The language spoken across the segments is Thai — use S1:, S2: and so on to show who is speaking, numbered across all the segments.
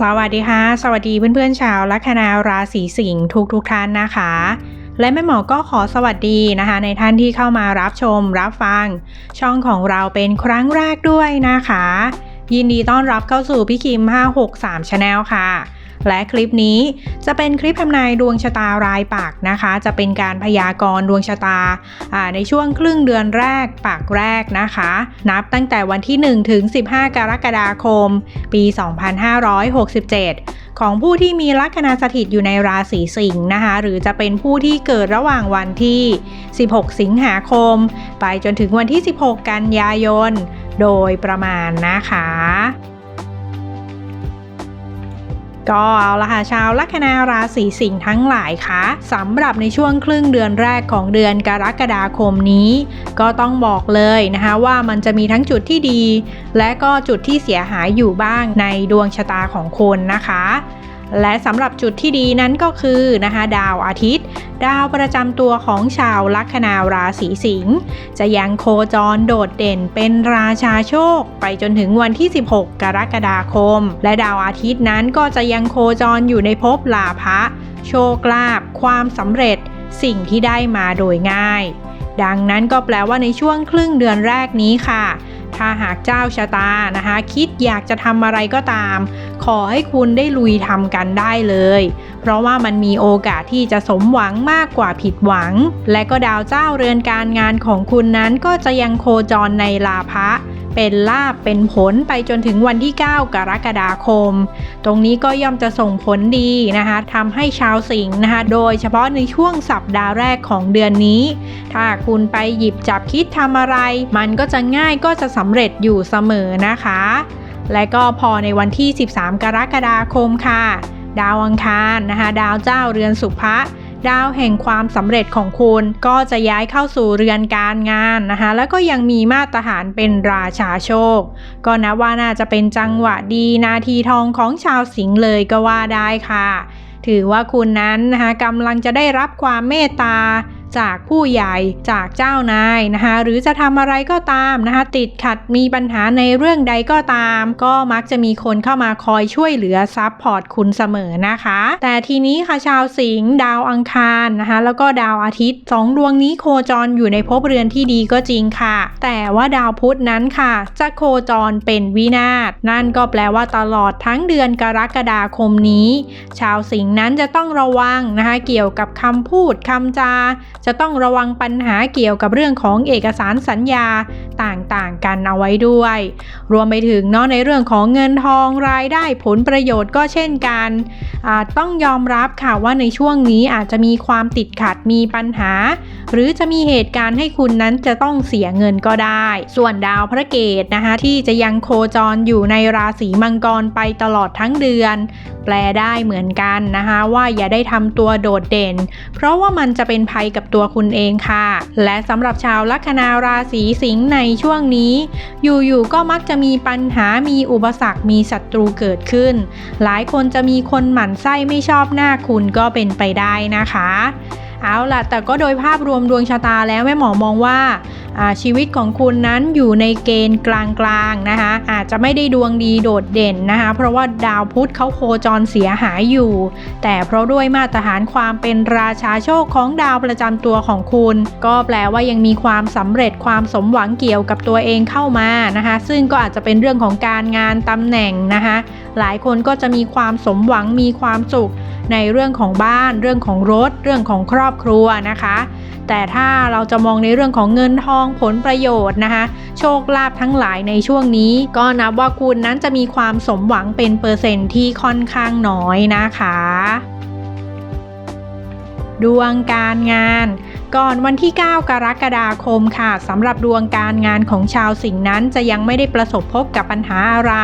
S1: สวัสดีค่ะ สวัสดีเพื่อนๆชาวลัคนาราศีสิงห์ทุกทุกๆท่านนะคะ และแม่หมอก็ขอสวัสดีนะคะ ในท่านที่เข้ามารับชมรับฟัง ช่องของเราเป็นครั้งแรกด้วยนะคะ ยินดีต้อนรับเข้าสู่พี่คิม 563 Channel ค่ะ และคลิปนี้จะเป็นคลิปทำนายดวงชะตารายปักนะคะ จะเป็นการพยากรณ์ดวงชะตาในช่วงครึ่งเดือนแรกปักแรกนะคะ นับตั้งแต่วันที่ 1 ถึง 15 กรกฎาคม ปี 2567ของผู้ที่มีลัคนาสถิตอยู่ในราศีสิงห์นะคะ หรือจะเป็นผู้ที่เกิดระหว่างวันที่ 16 สิงหาคม ไปจนถึงวันที่ 16 กันยายน โดยประมาณนะคะ ก็เอาละค่ะชาวลัคนาราศีสิงห์ทั้งหลายคะสำหรับในช่วงครึ่งเดือนแรกของเดือนกรกฎาคมนี้ ก็ต้องบอกเลยนะคะว่ามันจะมีทั้งจุดที่ดี และก็จุดที่เสียหายอยู่บ้างในดวงชะตาของคนนะคะ และสำหรับจุดที่ดีนั้นก็คือนะคะดาวอาทิตย์ ดาวประจำตัวของชาวลัคนาราศีสิงห์จะยังโคจรโดดเด่นเป็นราชาโชค ไปจนถึงวันที่ 16 กรกฎาคม และดาวอาทิตย์นั้นก็จะยังโคจรอยู่ในภพลาภะโชคลาภความสำเร็จ สิ่งที่ได้มาโดยง่าย ดังนั้นก็แปลว่าในช่วงครึ่งเดือนแรกนี้ค่ะถ้าหากเจ้าชะตานะคะ คิดอยากจะทำอะไรก็ตาม ขอให้คุณได้ลุยทำกันได้เลย เพราะว่ามันมีโอกาสที่จะสมหวังมากกว่าผิดหวัง และก็ดาวเจ้าเรือนการงานของคุณนั้นก็จะยังโคจรในลาภะเป็นลาบเป็นผลไปจนถึงวันที่ 9 กรกฎาคม ตรงนี้ก็ย่อมจะส่งผลดีนะคะทำให้ชาวสิงห์นะคะ โดยเฉพาะในช่วงสัปดาห์แรกของเดือนนี้ ถ้าคุณไปหยิบจับคิดทำอะไร มันก็จะง่ายก็จะสำเร็จอยู่เสมอนะคะ และก็พอในวันที่ 13 กรกฎาคมค่ะ ดาวอังคารนะคะ ดาวเจ้าเรือนสุภะดาวแห่งความสำเร็จของคุณก็จะย้ายเข้าสู่เรือนการงานนะคะ แล้วก็ยังมีมาตรฐานเป็นราชาโชค ก็นับว่าน่าจะเป็นจังหวะดีนาทีทองของชาวสิงห์เลยก็ว่าได้ค่ะ ถือว่าคุณนั้นนะคะกำลังจะได้รับความเมตตา จากผู้ใหญ่จากเจ้านายนะคะหรือจะทำอะไรก็ตามนะคะติดขัดมีปัญหาในเรื่องใดก็ตาม ก็มักจะมีคนเข้ามาคอยช่วยเหลือซับพอร์ตคุณเสมอนะคะ แต่ทีนี้ค่ะชาวสิงห์ดาวอังคารนะคะแล้วก็ดาวอาทิตย์สองดวงนี้โคจรอยู่ในภพเรือนที่ดีก็จริงค่ะ แต่ว่าดาวพุธนั้นค่ะ จะโคจรเป็นวินาศนั่นก็แปลว่าตลอดทั้งเดือนกรกฎาคมนี้ ชาวสิงห์นั้นจะต้องระวังนะคะเกี่ยวกับคำพูดคำจาจะต้องระวังปัญหาเกี่ยวกับเรื่องของเอกสารสัญญาต่างๆ กันเอาไว้ด้วย รวมไปถึงเนาะในเรื่องของเงินทองรายได้ผลประโยชน์ก็เช่นกันต้องยอมรับค่ะว่าในช่วงนี้อาจจะมีความติดขัดมีปัญหา หรือจะมีเหตุการณ์ให้คุณนั้นจะต้องเสียเงินก็ได้ ส่วนดาวพระเกตนะคะที่จะยังโคจรอยู่ในราศีมังกรไปตลอดทั้งเดือน แปลได้เหมือนกันนะคะว่าอย่าได้ทำตัวโดดเด่น เพราะว่ามันจะเป็นภัยกับตัวคุณเองค่ะ และสำหรับชาวลัคนาราศีสิงห์ในช่วงนี้ อยู่ๆก็มักจะมีปัญหามีอุปสรรคมีศัตรูเกิดขึ้น หลายคนจะมีคนหมั่นไส้ไม่ชอบหน้าคุณก็เป็นไปได้นะคะ เอาล่ะแต่ก็โดยภาพรวมดวงชะตาแล้วแม่หมอมองว่าอ่า ชีวิตของคุณนั้นอยู่ในเกณฑ์กลางๆนะคะอาจจะไม่ได้ดวงดีโดดเด่นนะคะเพราะว่าดาวพุธเขาโคจรเสียหายอยู่ แต่เพราะด้วยมาตรฐานความเป็นราชาโชคของดาวประจำตัวของคุณ ก็แปลว่ายังมีความสำเร็จความสมหวังเกี่ยวกับตัวเองเข้ามานะคะซึ่งก็อาจจะเป็นเรื่องของการงานตำแหน่งนะคะ หลายคนก็จะมีความสมหวังมีความสุขในเรื่องของบ้าน เรื่องของรถ เรื่องของครอบครัวนะคะ แต่ถ้าเราจะมองในเรื่องของเงินทองผลประโยชน์นะคะโชคลาภทั้งหลายในช่วงนี้ ก็นับว่าคุณนั้นจะมีความสมหวังเป็นเปอร์เซ็นต์ที่ค่อนข้างน้อยนะคะ ดวงการงาน ก่อนวันที่ 9 กรกฎาคมค่ะสำหรับดวงการงานของชาวสิงห์นั้นจะยังไม่ได้ประสบพบกับปัญหาอะไร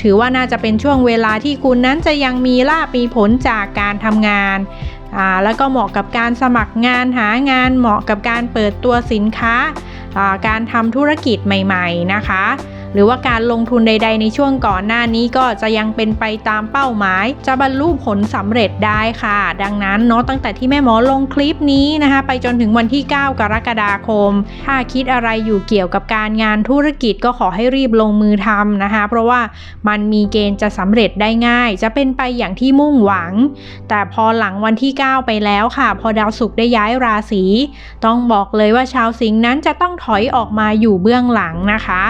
S1: ถือว่าน่าจะเป็นช่วงเวลาที่คุณนั้นจะยังมีลาภมีผลจากการทำงานอ่าแล้วก็เหมาะกับการสมัครงานหางานเหมาะกับการเปิดตัวสินค้าการทำธุรกิจใหม่ ๆ นะคะ หรือว่าการลงทุนใด ๆ ในช่วงก่อนหน้านี้ก็จะยังเป็นไปตามเป้าหมาย จะบรรลุผลสำเร็จได้ค่ะ ดังนั้นเนาะตั้งแต่ที่แม่หมอลงคลิปนี้นะคะ ไปจนถึงวันที่ 9 กรกฎาคม ถ้าคิดอะไรอยู่เกี่ยวกับการงานธุรกิจก็ขอให้รีบลงมือทำนะคะ เพราะว่ามันมีเกณฑ์จะสำเร็จได้ง่าย จะเป็นไปอย่างที่มุ่งหวัง แต่พอหลังวันที่ 9 ไปแล้วค่ะ พอดาวศุกร์ได้ย้ายราศีต้องบอกเลยว่าชาวสิงห์นั้นจะต้องถอยออกมาอยู่เบื้องหลังนะคะ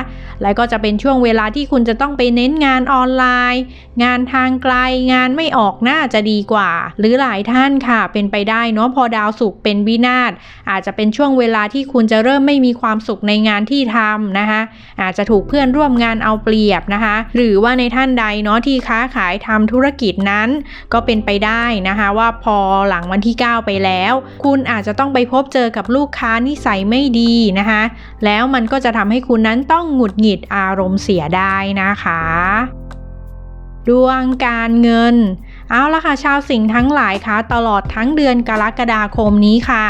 S1: และก็จะะเป็นช่วงเวลาที่คุณจะต้องไปเน้นงานออนไลน์ งานทางไกลงานไม่ออกน่าจะดีกว่า หรือหลายท่านค่ะ เป็นไปได้เนาะพอดาวศุกร์เป็นวินาศอาจจะเป็นช่วงเวลาที่คุณจะเริ่มไม่มีความสุขในงานที่ทำนะคะ อาจจะถูกเพื่อนร่วมงานเอาเปรียบนะคะ หรือว่าในท่านใดเนาะที่ค้าขายทำธุรกิจนั้น ก็เป็นไปได้นะคะ ว่าพอหลังวันที่ 9 ไปแล้ว คุณอาจจะต้องไปพบเจอกับลูกค้านิสัยไม่ดีนะคะ แล้วมันก็จะทำให้คุณนั้นต้องหงุดหงิดอารมณ์เสียได้นะคะดวงการเงิน เอาละค่ะ ชาวสิงห์ทั้งหลายคะตลอดทั้งเดือนกรกฎาคมนี้ค่ะ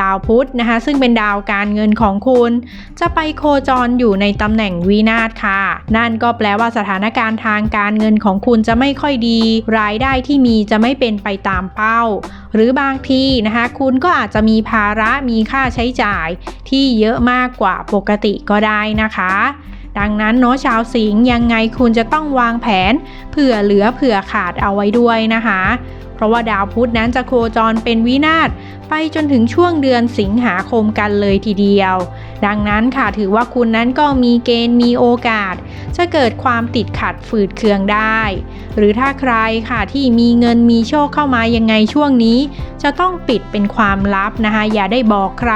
S1: ดาวพุธนะคะ ซึ่งเป็นดาวการเงินของคุณ จะไปโคจรอยู่ในตำแหน่งวินาศค่ะ นั่นก็แปลว่าสถานการณ์ทางการเงินของคุณจะไม่ค่อยดี รายได้ที่มีจะไม่เป็นไปตามเป้า หรือบางทีนะคะ คุณก็อาจจะมีภาระมีค่าใช้จ่ายที่เยอะมากกว่าปกติก็ได้นะคะ ดังนั้นเนาะชาวสิงห์ยังไงคุณจะต้องวางแผน เผื่อเหลือเผื่อขาดเอาไว้ด้วยนะคะ เพราะว่าดาวพุธนั้นจะโคจรเป็นวินาศไปจนถึงช่วงเดือนสิงหาคมกันเลยทีเดียว ดังนั้นค่ะถือว่าคุณนั้นก็มีเกณฑ์มีโอกาส จะเกิดความติดขัดฝืดเคืองได้ หรือถ้าใครค่ะที่มีเงินมีโชคเข้ามายังไงช่วงนี้ จะต้องปิดเป็นความลับนะคะ อย่าได้บอกใคร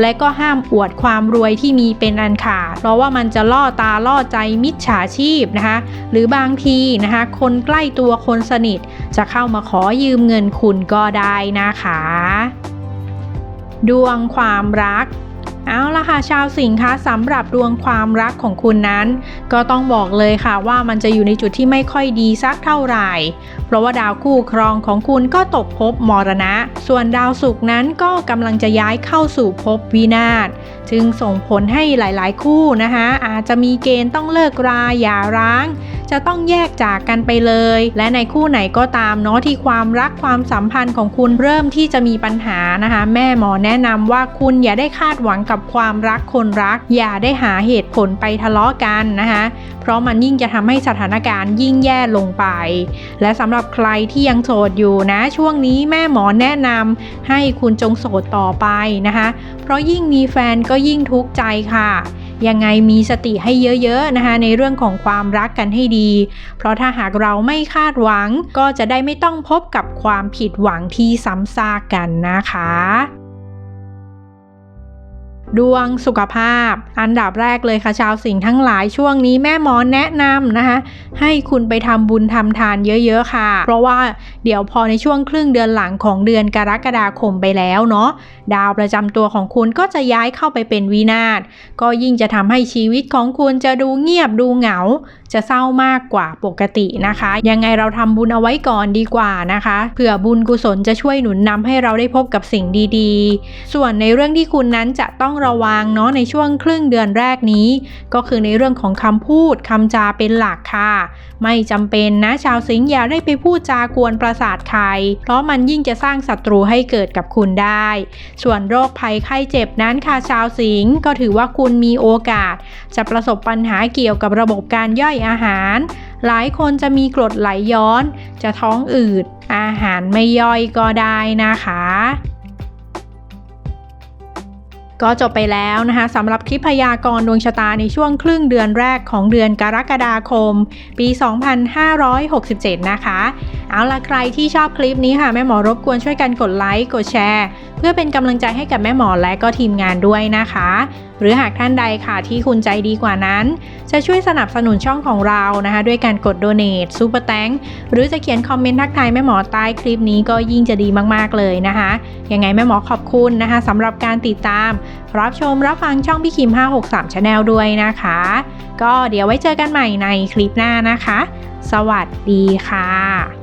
S1: และก็ห้ามอวดความรวยที่มีเป็นอันขาดเพราะว่ามันจะล่อตาล่อใจมิจฉาชีพนะคะ หรือบางทีนะคะ คนใกล้ตัวคนสนิท จะเข้ามาขอยืมเงินคุณก็ได้นะคะ ดวงความรัก เอาละค่ะชาวสิงห์คะสำหรับดวงความรักของคุณนั้น ก็ต้องบอกเลยค่ะว่ามันจะอยู่ในจุดที่ไม่ค่อยดีสักเท่าไหร่ เพราะว่าดาวคู่ครองของคุณก็ตกภพมรณะ ส่วนดาวศุกร์นั้นก็กำลังจะย้ายเข้าสู่ภพวินาศจึงส่งผลให้หลายๆ คู่นะคะอาจจะมีเกณฑ์ต้องเลิกราหย่าร้างจะต้องแยกจากกันไปเลย และในคู่ไหนก็ตามเนาะที่ความรักความสัมพันธ์ของคุณเริ่มที่จะมีปัญหานะคะ แม่หมอแนะนำว่าคุณอย่าได้คาดหวังกับความรักคนรัก อย่าได้หาเหตุผลไปทะเลาะกันนะคะ เพราะมันยิ่งจะทำให้สถานการณ์ยิ่งแย่ลงไป และสำหรับใครที่ยังโสดอยู่นะ ช่วงนี้แม่หมอแนะนำให้คุณจงโสดต่อไปนะคะ เพราะยิ่งมีแฟนก็ยิ่งทุกข์ใจค่ะ ยังไงมีสติให้เยอะๆนะคะในเรื่องของความรักกันให้ดี เพราะถ้าหากเราไม่คาดหวังก็จะได้ไม่ต้องพบกับความผิดหวังที่ซ้ำซากกันนะคะ ดวงสุขภาพ อันดับแรกเลยค่ะชาวสิงห์ทั้งหลายช่วงนี้แม่หมอแนะนำนะคะ ให้คุณไปทำบุญทำทานเยอะๆค่ะ เพราะว่าเดี๋ยวพอในช่วงครึ่งเดือนหลังของเดือนกรกฎาคมไปแล้วเนาะดาวประจำตัวของคุณก็จะย้ายเข้าไปเป็นวินาศก็ยิ่งจะทำให้ชีวิตของคุณจะดูเงียบดูเหงา จะเศร้ามากกว่าปกตินะคะ ยังไงเราทำบุญเอาไว้ก่อนดีกว่านะคะเผื่อบุญกุศลจะช่วยหนุนนำให้เราได้พบกับสิ่งดีๆ ส่วนในเรื่องที่คุณนั้นจะต้องระวังเนาะในช่วงครึ่งเดือนแรกนี้ ก็คือในเรื่องของคำพูดคำจาเป็นหลักค่ะ ไม่จำเป็นนะชาวสิงห์อย่าได้ไปพูดจากวนประสาทใคร เพราะมันยิ่งจะสร้างศัตรูให้เกิดกับคุณได้ ส่วนโรคภัยไข้เจ็บนั้นค่ะชาวสิงห์ก็ถือว่าคุณมีโอกาส จะประสบปัญหาเกี่ยวกับระบบการย่อยอาหาร หลายคนจะมีกรดไหลย้อน จะท้องอืด อาหารไม่ย่อยก็ได้นะคะ ก็จบไปแล้วนะคะสำหรับคลิปพยากรณ์ดวงชะตาในช่วงครึ่งเดือนแรกของเดือนกรกฎาคม ปี 2567 นะคะ เอาล่ะใครที่ชอบคลิปนี้ค่ะ แม่หมอรบกวนช่วยกันกดไลค์กดแชร์ เพื่อเป็นกำลังใจให้กับแม่หมอและก็ทีมงานด้วยนะคะหรือหากท่านใดค่ะที่คุณใจดีกว่านั้น จะช่วยสนับสนุนช่องของเรานะคะ ด้วยการกด donate ซูเปอร์แตงหรือจะเขียนคอมเมนต์ทักทายแม่หมอใต้คลิปนี้ก็ยิ่งจะดีมากๆเลยนะคะยังไงแม่หมอขอบคุณนะคะสำหรับการติดตาม รับชมรับฟังช่องพี่คิม 563 Channel ด้วยนะคะ ก็เดี๋ยวไว้เจอกันใหม่ในคลิปหน้านะคะ สวัสดีค่ะ